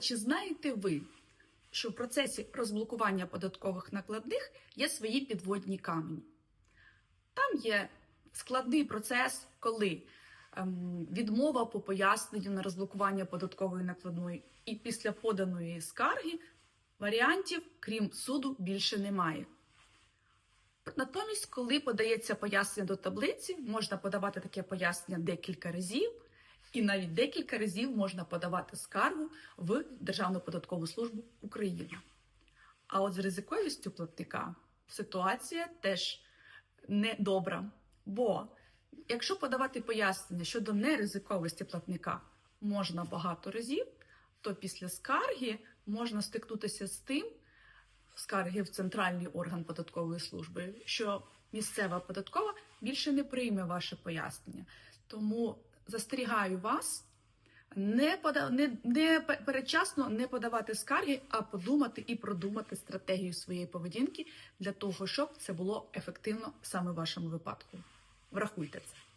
Чи знаєте ви, що в процесі розблокування податкових накладних є свої підводні камені? Там є складний процес, коли ем, відмова по поясненню на розблокування податкової накладної, і після поданої скарги варіантів, крім суду, більше немає. Натомість, коли подається пояснення до таблиці, можна подавати таке пояснення декілька разів, і навіть декілька разів можна подавати скаргу в Державну податкову службу України. А от з ризиковістю платника ситуація теж недобра. Бо якщо подавати пояснення щодо неризиковості платника можна багато разів, то після скарги можна стикнутися з тим, скарги в центральний орган податкової служби, що місцева податкова більше не прийме ваше пояснення. Тому застерігаю вас не, пода... не, не передчасно не подавати скарги, а подумати і продумати стратегію своєї поведінки для того, щоб це було ефективно саме в вашому випадку. Врахуйте це.